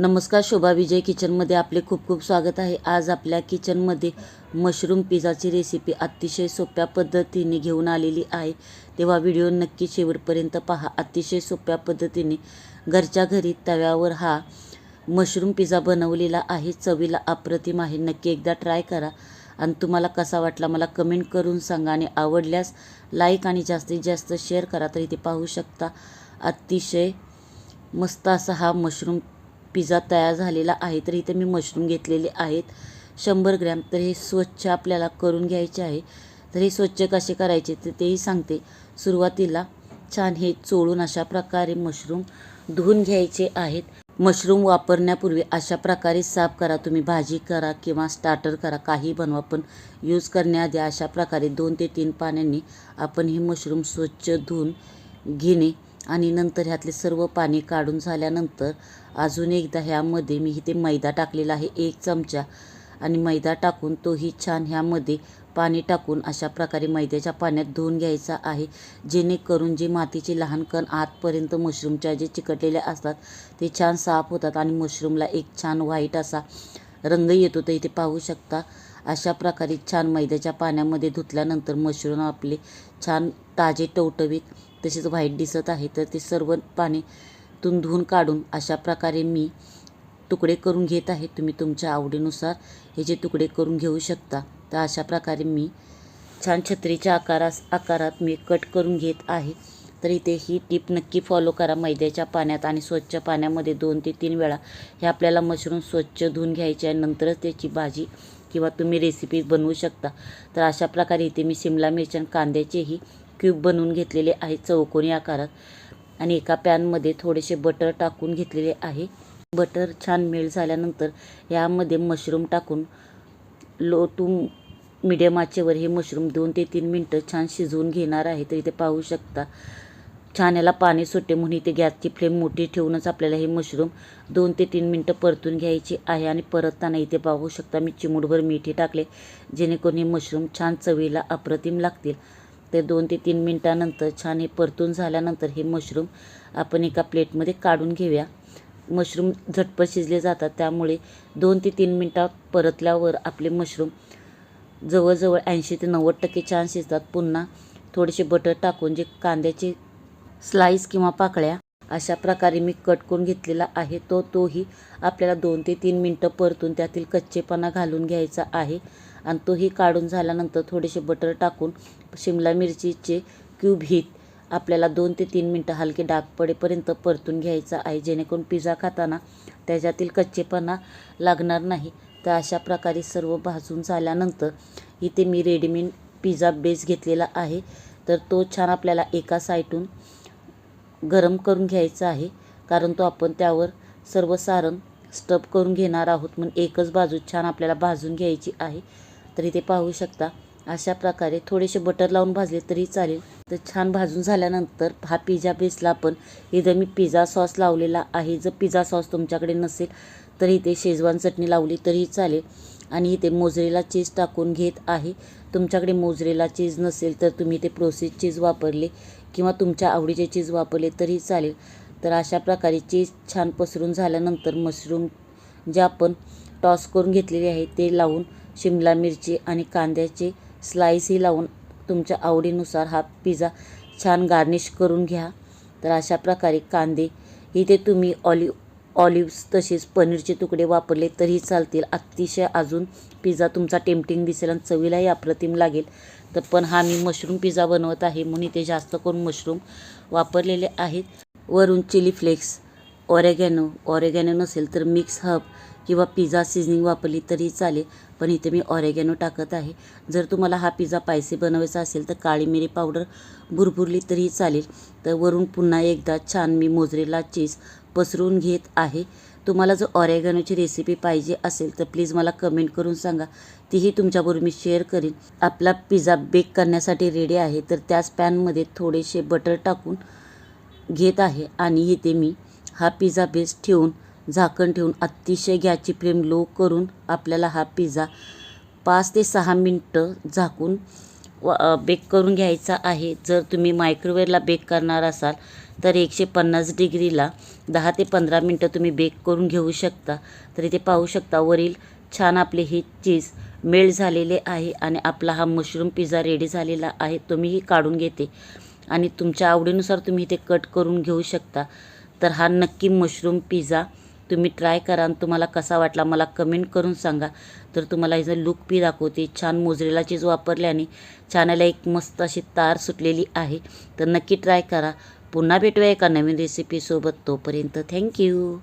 नमस्कार शोभा विजय किचनमध्ये आपले खूप खूप स्वागत आहे. आज आपल्या किचनमध्ये मशरूम पिझ्झाची रेसिपी अतिशय सोप्या पद्धतीने घेऊन आलेली आहे. तेव्हा व्हिडिओ नक्की शेवटपर्यंत पहा. अतिशय सोप्या पद्धतीने घरच्या घरी तव्यावर हा मशरूम पिझ्झा बनवलेला आहे. चवीला अप्रतिम आहे. नक्की एकदा ट्राय करा. आणि तुम्हाला कसा वाटला मला कमेंट करून सांगा आणि आवडल्यास लाईक आणि जास्तीत जास्त शेअर करा तर इथे पाहू शकता. अतिशय मस्त असा हा मशरूम पिझ्झा तयार झालेला आहे तर इथे मी मशरूम घेतलेले आहेत. शंभर ग्रॅम तर हे स्वच्छ आपल्याला करून घ्यायचे आहे. तर हे स्वच्छ कसे करायचे तर तेही सांगते. सुरुवातीला छान हे चोळून अशा प्रकारे मशरूम धुवून घ्यायचे आहेत. मशरूम वापरण्यापूर्वी अशा प्रकारे साफ करा. तुम्ही भाजी करा किंवा स्टार्टर करा काही बनवा पण यूज करण्याआधी अशा प्रकारे दोन ते तीन पाण्याने आपण हे मशरूम स्वच्छ धुवून घेणे आणि नंतर ह्यातले सर्व पाणी काढून झाल्यानंतर अजून एकदा ह्यामध्ये मी इथे मैदा टाकलेला आहे एक चमचा. आणि मैदा टाकून तोही छान ह्यामध्ये पाणी टाकून अशा प्रकारे मैद्याच्या पाण्यात धुवून घ्यायचा आहे. जेणेकरून जे मातीचे लहान कण आतपर्यंत मशरूमच्या जे चिकटलेले असतात ते छान साफ होतात आणि मशरूमला एक छान व्हाईट असा रंग येतो. तर इथे पाहू शकता अशा प्रकारे छान मैद्याच्या पाण्यामध्ये धुतल्यानंतर मशरूम आपले छान ताजे टवटवीत तसेच व्हाईट दिसत आहे तर ते सर्व पाणीतून धुवून काढून अशा प्रकारे मी तुकडे करून घेत आहे. तुम्ही तुमच्या आवडीनुसार हे जे तुकडे करून घेऊ शकता तर अशा प्रकारे मी छान छत्रीच्या आकारास आकारात मी कट करून घेत आहे. तर इथे ही टीप नक्की फॉलो करा. मैद्याच्या पाण्यात आणि स्वच्छ पाण्यामध्ये दोन ते तीन वेळा हे आपल्याला मशरूम स्वच्छ धुवून घ्यायचे आहे. नंतरच त्याची भाजी किंवा तुम्ही रेसिपी बनवू शकता. तर अशा प्रकारे इथे मी शिमला मिरची आणि कांद्याचेही क्यूब बनवून घेतलेले आहे चौकोनी आकारात. आणि एका पॅनमध्ये थोडेसे बटर टाकून घेतलेले आहे. बटर छान मेल्ट झाल्यानंतर यामध्ये मशरूम टाकून लो टू मिडियम आचेवर हे मशरूम दोन ते तीन मिनटं छान शिजवून घेणार आहे. तर इथे पाहू शकता छान याला पाणी सुटे म्हणून इथे गॅसची फ्लेम मोठी ठेवूनच आपल्याला हे मशरूम दोन ते तीन मिनटं परतून घ्यायची आहे आणि परतताना इथे पाहू शकता मी चिमूटभर मिठी टाकले जेणेकरून हे मशरूम छान चवीला अप्रतिम लागतील. तर दोन ते तीन मिनटानंतर छान हे परतून झाल्यानंतर हे मशरूम आपण एका प्लेटमध्ये काढून घेऊया. मशरूम झटपट शिजले जातात त्यामुळे दोन ते तीन मिनटात परतल्यावर आपले मशरूम जवळजवळ ऐंशी ते नव्वद टक्के छान शिजतात. पुन्हा थोडेसे बटर टाकून जे कांद्याचे स्लाईस किंवा पाकळ्या अशा प्रकारे मी कट करून घेतलेला आहे. तो तोही आपल्याला दोन ते तीन मिनटं परतून त्यातील कच्चेपणा घालून घ्यायचा आहे. आणि तोही काढून झाल्यानंतर थोडेसे बटर टाकून शिमला मिरचीचे क्यूब हित आपल्याला दोन ते तीन मिनटं हलके डाग पडेपर्यंत परतून घ्यायचा आहे. जेणेकरून पिझ्झा खाताना त्याच्यातील कच्चेपणा लागणार नाही. तर अशा प्रकारे सर्व भाजून झाल्यानंतर इथे मी रेडीमेड पिझ्झा बेस घेतलेला आहे. तर तो छान आपल्याला एका साईटून गरम करून घ्यायचा आहे कारण तो आपण त्यावर सर्व सारण स्टप करून घेणार आहोत. म्हणून एकच बाजू छान आपल्याला भाजून घ्यायची आहे. तर इथे पाहू शकता अशा प्रकारे थोडेसे बटर लावून भाजले तरी चालेल. तर छान भाजून झाल्यानंतर हा पिझ्झा बेसला आपण इथं मी पिझ्झा सॉस लावलेला आहे. जर पिझ्झा सॉस तुमच्याकडे नसेल तर इथे शेजवान चटणी लावली तरीही चालेल. आणि इथे मोजरेला चीज टाकून घेत आहे. तुमच्याकडे मोजरेला चीज नसेल तर तुम्ही इथे प्रोसेस चीज वापरले किंवा तुमच्या आवडीचे चीज वापरले तरी चालेल. तर अशा प्रकारे चीज छान पसरून झाल्यानंतर मशरूम जे आपण टॉस करून घेतलेले आहे ते लावून शिमला मिरची आणि कांद्याचे स्लाईसही लावून तुमच्या आवडीनुसार हा पिझ्झा छान गार्निश करून घ्या. तर अशा प्रकारे कांदे इथे तुम्ही ऑलिव्ह ऑलिव्स तसेच पनीरचे तुकडे वापरले तरीही चालतील. अतिशय अजून पिझ्झा तुमचा टेम्पटिंग दिसेल आणि चवीलाही अप्रतिम लागेल. तर पण हा मी मशरूम पिझ्झा बनवत आहे म्हणून इथे जास्त करून मशरूम वापरलेले आहेत. वरून चिली फ्लेक्स ऑरेगॅनो ऑरेगॅनो नसेल तर मिक्स हब किंवा पिझ्झा सिझनिंग वापरली तरी चालेल. पण इथे मी ऑरेगॅनो टाकत आहे. जर तुम्हाला हा पिझ्झा पायसी बनवायचा असेल तर काळी मिरी पावडर भुरभुरली तरीही चालेल. तर वरून पुन्हा एकदा छान मी मोजरेला चीज पसरून घेत आहे. तुम्हाला जर ऑरेगॅनोची रेसिपी पाहिजे असेल तर प्लीज मला कमेंट करून सांगा. तीही तुमच्याबरोबर मी शेअर करीन. आपला पिझ्झा बेक करण्यासाठी रेडी आहे. तर त्याच पॅनमध्ये थोडेसे बटर टाकून घेत आहे. आणि इथे मी हा पिझ्झा बेस ठेवून झाकण ठेवून अतिशय गॅसची फ्लेम लो करून आपल्याला हा पिझ्झा पाच ते सहा मिनटं झाकून व बेक करून घ्यायचा आहे. जर तुम्ही मायक्रोवेवला बेक करणार असाल तर एकशे पन्नास डिग्रीला दहा ते पंधरा मिनटं तुम्ही बेक करून घेऊ शकता. तर इथे पाहू शकता वरील छान आपले हे चीज मेल्ट झालेले आहे आणि आपला हा मशरूम पिझ्झा रेडी झालेला आहे. तो मीही काढून घेते आणि तुमच्या आवडीनुसार तुम्ही इथे कट करून घेऊ शकता. तर हा नक्की मशरूम पिझ्झा तुम्ही ट्राय करा आणि तुम्हाला कसा वाटला मला कमेंट करून सांगा. तर तुम्हाला याचं लुक बी दाखवते. छान मोजरेला चीज वापरल्याने छानाला एक मस्त अशी तार सुटलेली आहे. तर नक्की ट्राय करा. पुन्हा भेटूया एका नवीन रेसिपीसोबत तोपर्यंत थँक्यू